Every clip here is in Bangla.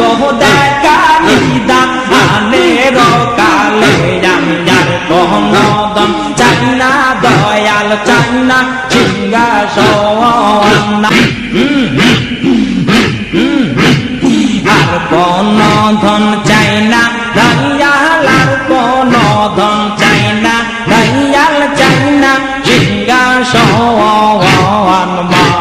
গহনা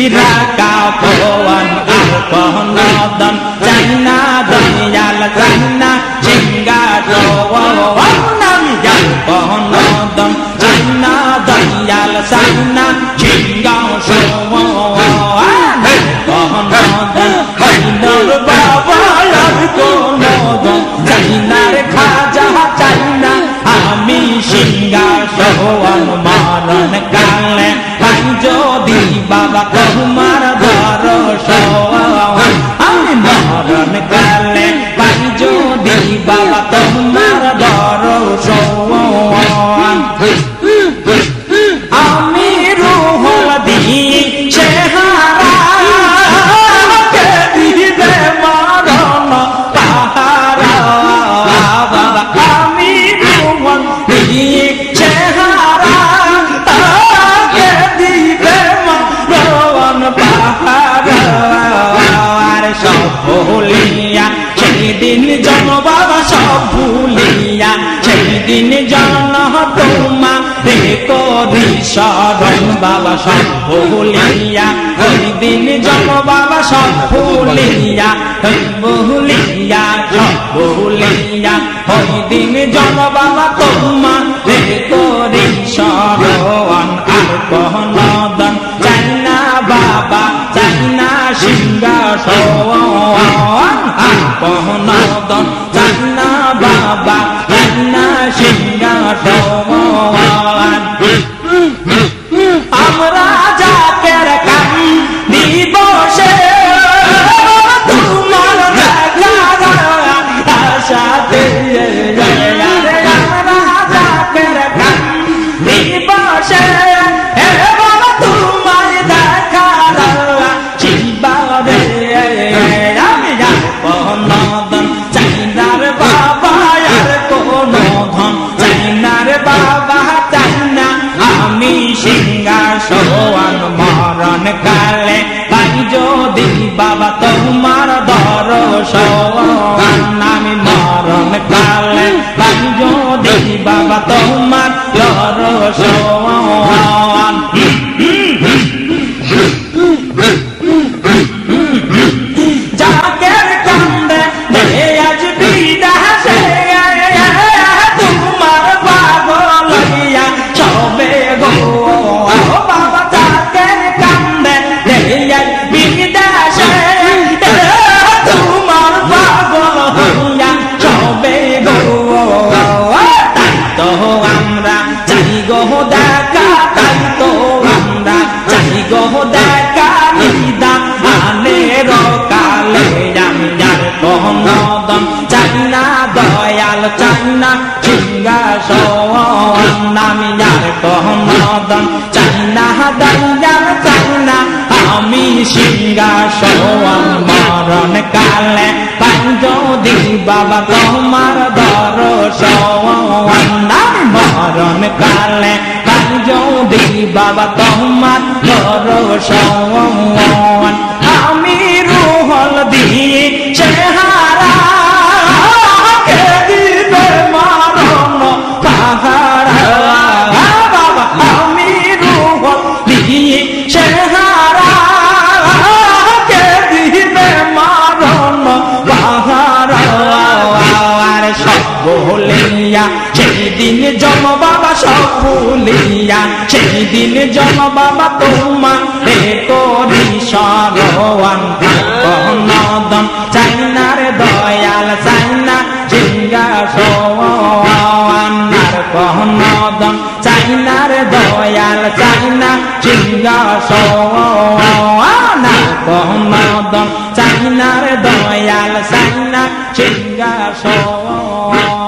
Sira kapuan Alkohon Rodan বাবা সব বহুলিয়া ওই দিন জন্ম বাবা সব বহুলিয়া বহুলিয়া সব বহুলিয়া ওই দিন জন্ম বাবা তোমা করি সরওয়ান আর কহনদন চাই না বাবা, চাই না সিংহাসন, আর কহনদন কালে ভাই যদি বাবা তোমার দর্শন আমি মরণ কালে ভাই যদি বাবা তোমার দর্শন। না দয়াল চাই না সিংহাসন নামি আর কহমদন চাই না দয়াল চাই না আমি সিংহাসন মরণ কালে পাই যদি বাবা তোমার দর্শন মরণ কালে পাই যদি বাবা তোমার দর্শন দিন জন বাবা তোমার রে করি সরওয়ান নদম চাইনার দয়াল, চাইনা জিঙ্গা সোয়ান্নার কহনদম চাইনার দয়াল, চাইনা জিঙ্গা সোয়ান্নার কহনদম চাইনার দয়াল, চাইনা জিঙ্গা সোয়ান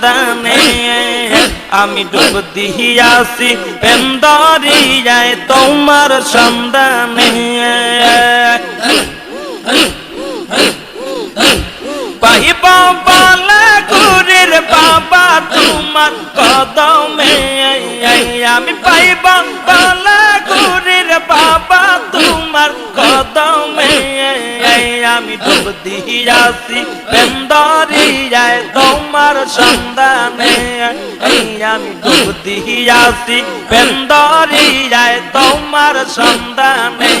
সন্ধানে আমি ডুব দিয়াছি বন্দরিয়ায় তোমার সন্ধানে। পাইবা পালা গুরের বাবা তোমার কদমে। আমি পাইবা পালা ডুব দিয়াছি বেন্দরিয়ায় তোমার সন্ধানে আমি ডুব দিয়াছি বেন্দরিয়ায় তোমার সন্ধানে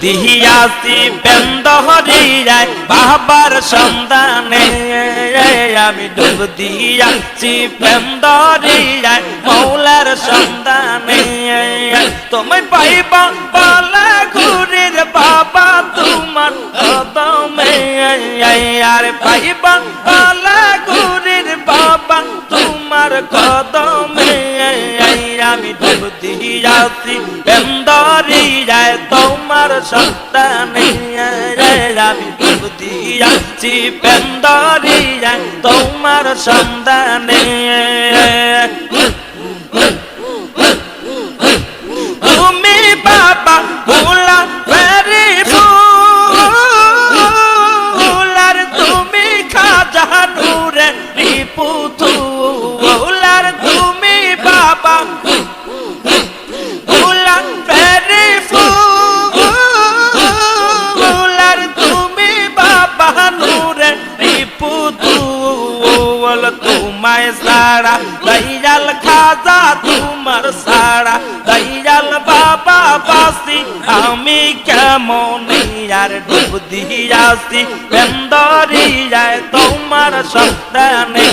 দিহিয়াছি বেন্দহরিয়ায় বাবার সন্ধানে আমি ডুব দিয়াছি বেন্দরিয়ায় মৌলার সন্ধানে তুমি পাইবা পালা ঘুরির বাবা তোমার কদমে। আর পাইবা পালা ঘুরির বাবা তোমার কদমে। আমি ডুব দিয়াছি তোমার সন্তানে। আমি কেমন আর ডুব দিয়াছি বেন্দরিয়ায় তোমার সন্তানে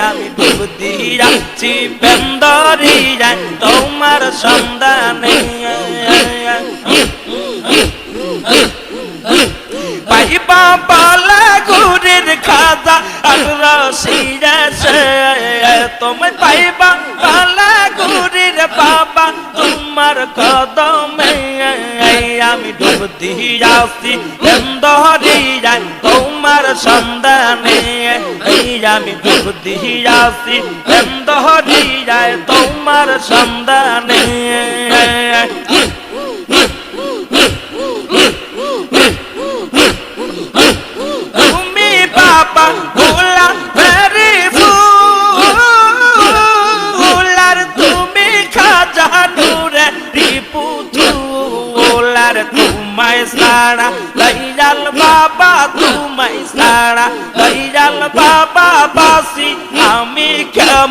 আমি ডুব দিয়াছি বেন্দরিয়ায় তোমার সন্তানে পাইবা পালা গুরির খাজা, আর রসিয়াছে তুমি পাইবা। পালা গুরির বাবা, তোমার কদমে আমি ডুব দিয়াছি বন্দহরিয়ায় তোমার সন্ধানে আমি ডুব দিয়াছি বন্দহরিয়ায় তোমার সন্ধানে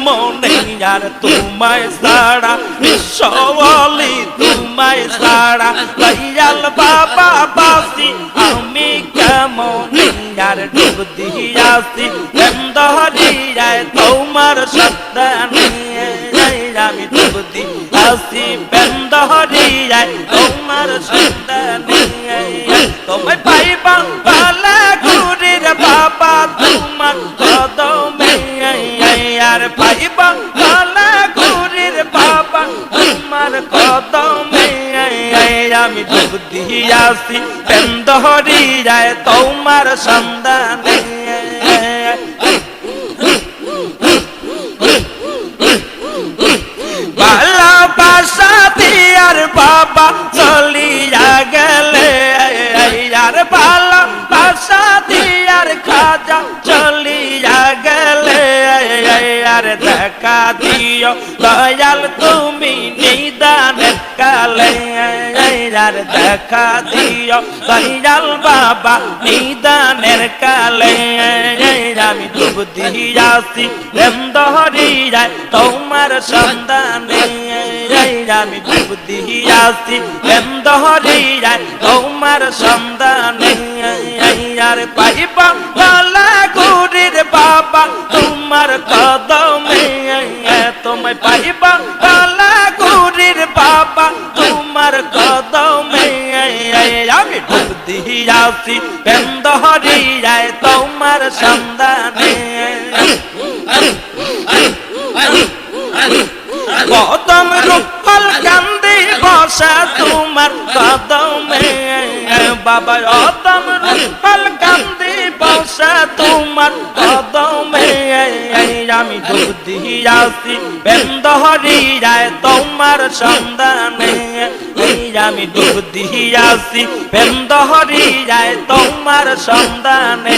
কেমন আর তোমায় সারা বিশ্বলি তোমায় সারা দয়াল বাবা, বাসি, আমি কেমন? আর ডুব দিয়াছি বন্ধহরিয়ায় তোমার সত্তা তোমার কদমে আমি ডুব দিয়াছি বন্ধহরিয়ায় তোমার সন্ধানে। আর দেখা দিও। দয়াল তুমি নিদানের কালে আর দেখা দিও। দয়াল বাবা নিদানের কালে আমি ডুব দিয়াছি বন্ধহরিয়ায় তোমার সন্ধানে আমি ডুব দিয়াছি বন্ধহরিয়ায় তোমার সন্ধানে আর পাইবা দিয়াছি বন্ধহরিয়ায় তোমার সন্ধানে। কদম রূপল কান্দি বসা তোমার কদমে। বাবা কদম রূপল কান্দি বসা তোমার কদমে। আমি ডুব দিয়াছি যায় তোমার সন্ধানে। আমি ডুব দিয়াছি যায় তোমার সন্ধানে।